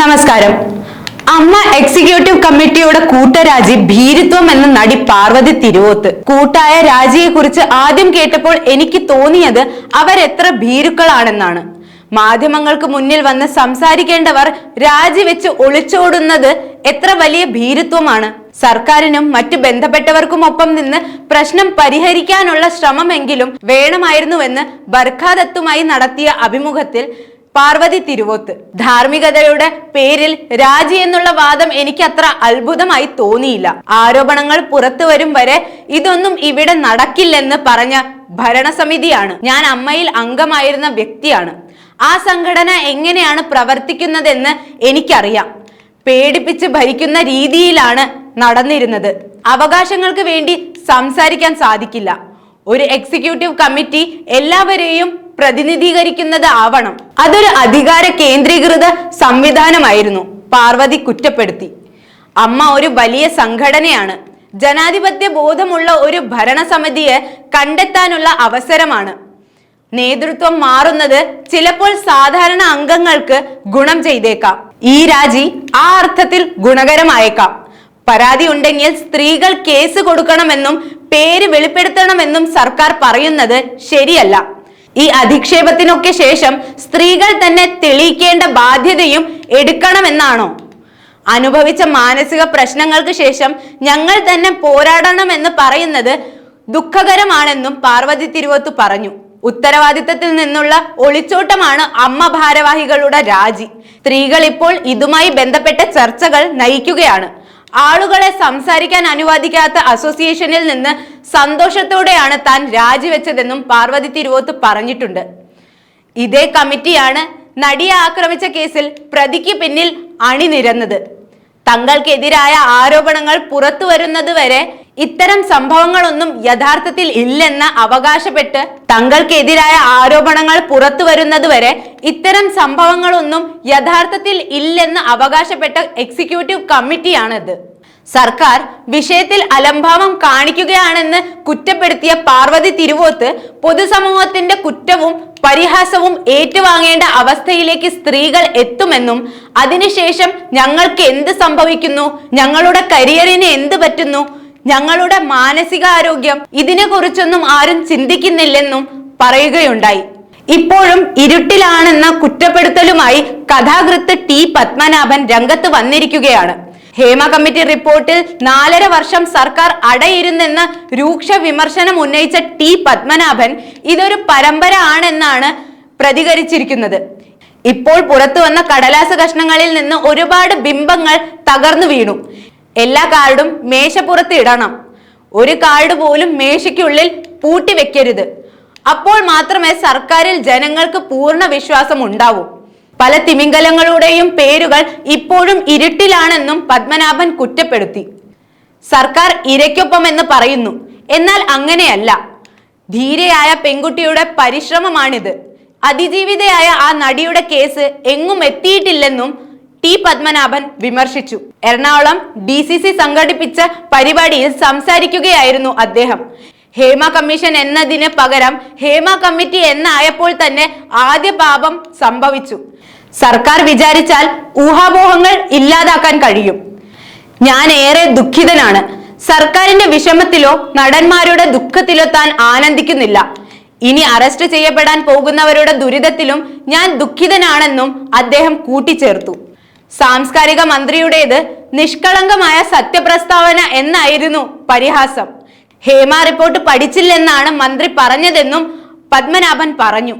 നമസ്കാരം. അമ്മ എക്സിക്യൂട്ടീവ് കമ്മിറ്റിയുടെ കൂട്ടരാജി ഭീരുത്വം എന്ന നടി പാർവതി തിരുവോത്ത്. കൂട്ടായ രാജിയെ കുറിച്ച് ആദ്യം കേട്ടപ്പോൾ എനിക്ക് തോന്നിയത് അവരെത്ര ഭീരുക്കളാണെന്നാണ്. മാധ്യമങ്ങൾക്ക് മുന്നിൽ വന്ന് സംസാരിക്കേണ്ടവർ രാജിവെച്ച് ഒളിച്ചോടുന്നത് എത്ര വലിയ ഭീരുത്വമാണ്. സർക്കാരിനും മറ്റു ബന്ധപ്പെട്ടവർക്കും ഒപ്പം നിന്ന് പ്രശ്നം പരിഹരിക്കാനുള്ള ശ്രമമെങ്കിലും വേണമായിരുന്നുവെന്ന് ബർഖാദത്തുമായി നടത്തിയ അഭിമുഖത്തിൽ പാർവതി തിരുവോത്ത്. ധാർമ്മികതയുടെ പേരിൽ രാജി എന്നുള്ള വാദം എനിക്ക് അത്ര അത്ഭുതമായി തോന്നിയില്ല. ആരോപണങ്ങൾ പുറത്തു വരും വരെ ഇതൊന്നും ഇവിടെ നടക്കില്ലെന്ന് പറഞ്ഞ ഭരണസമിതിയാണ്. ഞാൻ അമ്മയിൽ അംഗമായിരുന്ന വ്യക്തിയാണ്. ആ സംഘടന എങ്ങനെയാണ് പ്രവർത്തിക്കുന്നതെന്ന് എനിക്കറിയാം. പേടിപ്പിച്ച് ഭരിക്കുന്ന രീതിയിലാണ് നടന്നിരുന്നത്. അവകാശങ്ങൾക്ക് വേണ്ടി സംസാരിക്കാൻ സാധിക്കില്ല. ഒരു എക്സിക്യൂട്ടീവ് കമ്മിറ്റി എല്ലാവരെയും പ്രതിനിധീകരിക്കുന്നത് ആവണം. അതൊരു അധികാര കേന്ദ്രീകൃത സംവിധാനമായിരുന്നു. പാർവതി കുറ്റപ്പെടുത്തി. അമ്മ ഒരു വലിയ സംഘടനയാണ്. ജനാധിപത്യ ബോധമുള്ള ഒരു ഭരണസമിതിയെ കണ്ടെത്താനുള്ള അവസരമാണ്. നേതൃത്വം മാറുന്നത് ചിലപ്പോൾ സാധാരണ അംഗങ്ങൾക്ക് ഗുണം ചെയ്തേക്കാം. ഈ രാജി ആ അർത്ഥത്തിൽ ഗുണകരമായേക്കാം. പരാതി ഉണ്ടെങ്കിൽ സ്ത്രീകൾ കേസ് കൊടുക്കണമെന്നും പേര് വെളിപ്പെടുത്തണമെന്നും സർക്കാർ പറയുന്നത് ശരിയല്ല. ഈ അധിക്ഷേപത്തിനൊക്കെ ശേഷം സ്ത്രീകൾ തന്നെ തെളിയിക്കേണ്ട ബാധ്യതയും എടുക്കണമെന്നാണോ? അനുഭവിച്ച മാനസിക പ്രശ്നങ്ങൾക്ക് ശേഷം ഞങ്ങൾ തന്നെ പോരാടണമെന്ന് പറയുന്നത് ദുഃഖകരമാണെന്നും പാർവതി തിരുവത്ത് പറഞ്ഞു. ഉത്തരവാദിത്തത്തിൽ നിന്നുള്ള ഒളിച്ചോട്ടമാണ് അമ്മ ഭാരവാഹികളുടെ രാജി. സ്ത്രീകൾ ഇപ്പോൾ ഇതുമായി ബന്ധപ്പെട്ട ചർച്ചകൾ നയിക്കുകയാണ്. ആളുകളെ സംസാരിക്കാൻ അനുവദിക്കാത്ത അസോസിയേഷനിൽ നിന്ന് സന്തോഷത്തോടെയാണ് താൻ രാജിവെച്ചതെന്നും പാർവതി തിരുവോത്ത് പറഞ്ഞിട്ടുണ്ട്. ഇതേ കമ്മിറ്റിയാണ് നടിയെ ആക്രമിച്ച കേസിൽ പ്രതിക്ക് പിന്നിൽ അണിനിരന്നത്. തങ്ങൾക്കെതിരായ ആരോപണങ്ങൾ പുറത്തു വരുന്നത് വരെ ഇത്തരം സംഭവങ്ങളൊന്നും യഥാർത്ഥത്തിൽ ഇല്ലെന്ന് അവകാശപ്പെട്ട് തങ്ങൾക്കെതിരായ ആരോപണങ്ങൾ പുറത്തു വരുന്നത് വരെ ഇത്തരം സംഭവങ്ങളൊന്നും യഥാർത്ഥത്തിൽ ഇല്ലെന്ന് അവകാശപ്പെട്ട എക്സിക്യൂട്ടീവ് കമ്മിറ്റിയാണിത്. സർക്കാർ വിഷയത്തിൽ അലംഭാവം കാണിക്കുകയാണെന്ന് കുറ്റപ്പെടുത്തിയ പാർവതി തിരുവോത്ത് പൊതുസമൂഹത്തിന്റെ കുറ്റവും പരിഹാസവും ഏറ്റുവാങ്ങേണ്ട അവസ്ഥയിലേക്ക് സ്ത്രീകൾ എത്തുമെന്നും അതിനുശേഷം ഞങ്ങൾക്ക് എന്ത് സംഭവിക്കുന്നു? ഞങ്ങളുടെ കരിയറിന് എന്ത് പറ്റുന്നു? ഞങ്ങളുടെ മാനസികാരോഗ്യം ഇതിനെക്കുറിച്ചൊന്നും ആരും ചിന്തിക്കുന്നില്ലെന്നും പറയുകയുണ്ടായി. ഇപ്പോഴും ഇരുട്ടിലാണെന്ന കുറ്റപ്പെടുത്തലുമായി കഥാകൃത്ത് ടി പത്മനാഭൻ രംഗത്ത് വന്നിരിക്കുകയാണ്. ഹേമ കമ്മിറ്റി റിപ്പോർട്ടിൽ നാലര വർഷം സർക്കാർ അടയിരുന്നെന്ന് രൂക്ഷ വിമർശനം ഉന്നയിച്ച ടി പത്മനാഭൻ ഇതൊരു പരമ്പര ആണെന്നാണ് പ്രതികരിച്ചിരിക്കുന്നത്. ഇപ്പോൾ പുറത്തു വന്ന കടലാസ കഷ്ണങ്ങളിൽ നിന്ന് ഒരുപാട് ബിംബങ്ങൾ തകർന്നു വീണു. എല്ലാ കാർഡും മേശപ്പുറത്ത് ഇടണം. ഒരു കാർഡ് പോലും മേശയ്ക്കുള്ളിൽ പൂട്ടി വെക്കരുത് അപ്പോൾ മാത്രമേ സർക്കാരിൽ ജനങ്ങൾക്ക് പൂർണ വിശ്വാസം ഉണ്ടാവൂ. പല തിമിംഗലങ്ങളുടെയും പേരുകൾ ഇപ്പോഴും ഇരുട്ടിലാണെന്നും പത്മനാഭൻ കുറ്റപ്പെടുത്തി. സർക്കാർ ഇരയ്ക്കൊപ്പം എന്ന് പറയുന്നു. എന്നാൽ അങ്ങനെയല്ല. ധീരയായ പെൺകുട്ടിയുടെ പരിശ്രമമാണിത്. അതിജീവിതയായ ആ നടിയുടെ കേസ് എങ്ങും എത്തിയിട്ടില്ലെന്നും ടി പത്മനാഭൻ വിമർശിച്ചു. എറണാകുളം ഡി സി സി സംഘടിപ്പിച്ച പരിപാടിയിൽ സംസാരിക്കുകയായിരുന്നു അദ്ദേഹം. ഹേമ കമ്മീഷൻ എന്നതിന് പകരം ഹേമ കമ്മിറ്റി എന്നായപ്പോൾ തന്നെ ആദ്യ പാപം സംഭവിച്ചു. സർക്കാർ വിചാരിച്ചാൽ ഊഹാപോഹങ്ങൾ ഇല്ലാതാക്കാൻ കഴിയും. ഞാൻ ഏറെ ദുഃഖിതനാണ്. സർക്കാരിന്റെ വിഷമത്തിലോ നടന്മാരുടെ ദുഃഖത്തിലോ താൻ ആനന്ദിക്കുന്നില്ല. ഇനി അറസ്റ്റ് ചെയ്യപ്പെടാൻ പോകുന്നവരുടെ ദുരിതത്തിലും ഞാൻ ദുഃഖിതനാണെന്നും അദ്ദേഹം കൂട്ടിച്ചേർത്തു. സാംസ്കാരിക മന്ത്രിയുടേത് നിഷ്കളങ്കമായ സത്യപ്രസ്താവന എന്നായിരുന്നു പരിഹാസം. ഹേമ റിപ്പോർട്ട് പഠിച്ചില്ലെന്നാണ് മന്ത്രി പറഞ്ഞതെന്നും പത്മനാഭൻ പറഞ്ഞു.